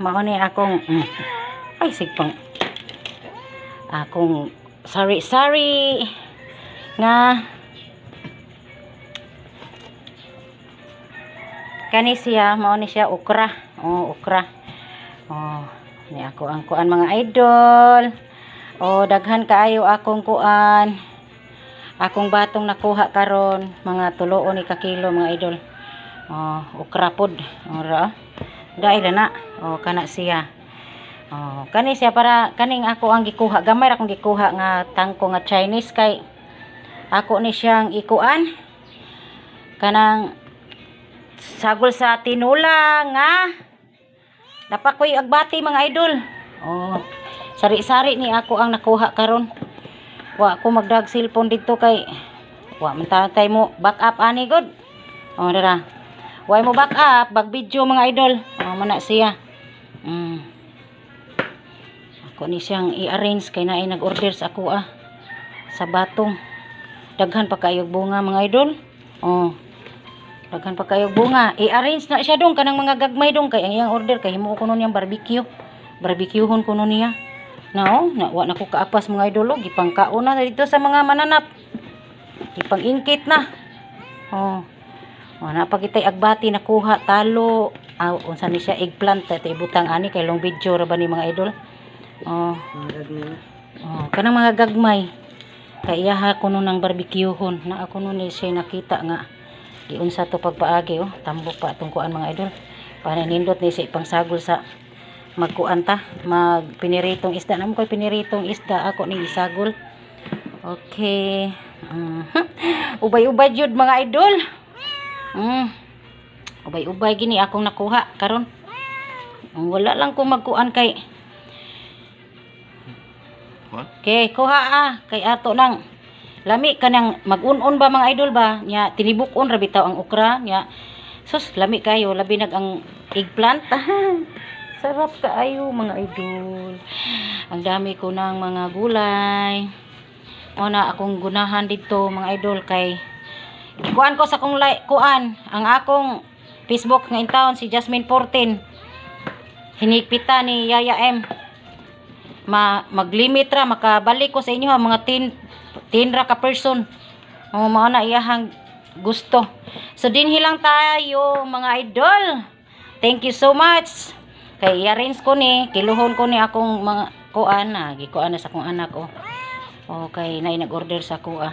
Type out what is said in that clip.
mao ni akong mm, ay sigpang akong sorry nga kani siya mao ni siya okra. Oh okra. Oh ni ako ang kuan mga idol. Oh daghan kaayo akong kuan. Akong batong nakuha karon mga tulo ni ka kilo mga idol. Oh okra pod. Ora dahil na. Oh kana siya. Oh kani siya para kaning ako ang gikuha. Gamay ra akong gikuha nga tangko nga Chinese kay ako ni siyang ikuan. Kanang sagol sa tinula nga napakoy agbati mga idol. Oh sari-sari ni ako ang nakuha karon. Wa ko magdag cellphone dito kay wa man tatay mo back up ani god. Oh dara wa mo back up? Bag video mga idol. Oh mana siya. Mm. ako ni siyang i-arrange kay naay nag-order sa ako ah. Sa batong daghan pa kayo bunga mga idol. Oh. Daghan pa kayo bunga. I-arrange na siya dong kanang mga gagmay dong. Kay ang iyang order kay himo ko nun yang barbecue. Barbecuehon ko nun niya. Na oh na wa na ko kaapas mga idol. Oh gipangkaon na dito sa mga mananap. Gipang-ingkit na. Oh oh na pa kitay agbati nakuha talo. Aw unsa ni siya eggplant ta ibutang ani kay long video ra ba ni mga idol? Oh oh kanang mga gagmay. Kay iyaha ko nun ng barbecuehon. Na ako nun ni siya nakita nga. Giunsa to pagpaagi oh. Tambok pa atong kuan mga idol. Para nindot ni sa ipangsagol sa magkuan ta. Mag piniritong isda. Namo koy piniritong isda ako ni isagol. Okay. Mhm. ubay-ubay jud mga idol mm. ubay-ubay gini akong nakuha karon Ang wala lang ko magkuan kay What? Okay, kuha ah. Kay ato nang lami kanang mag-unon ba mga idol ba? Nya tinibukon ra bitaw ang okra nya. Sus, lami kayo labi nag ang eggplant. Sarap kaayo mga idol. Ang dami ko ng mga gulay. O na akong gunahan dito mga idol kay kuan ko sa kong like kuan ang akong Facebook nga intawon si Jasmine 14 hinigpita ni Yaya M. Ma maglimit ra makabalik ko sa inyo ha mga tin tin ra ka person. O mao na iyahang gusto. So dinhi lang tayo mga idol. Thank you so much. Kay i-arrange ko ni kiluhon ko ni akong mga kuan na gikuan na sa akong anak oh. Okay na nag-order sa kuha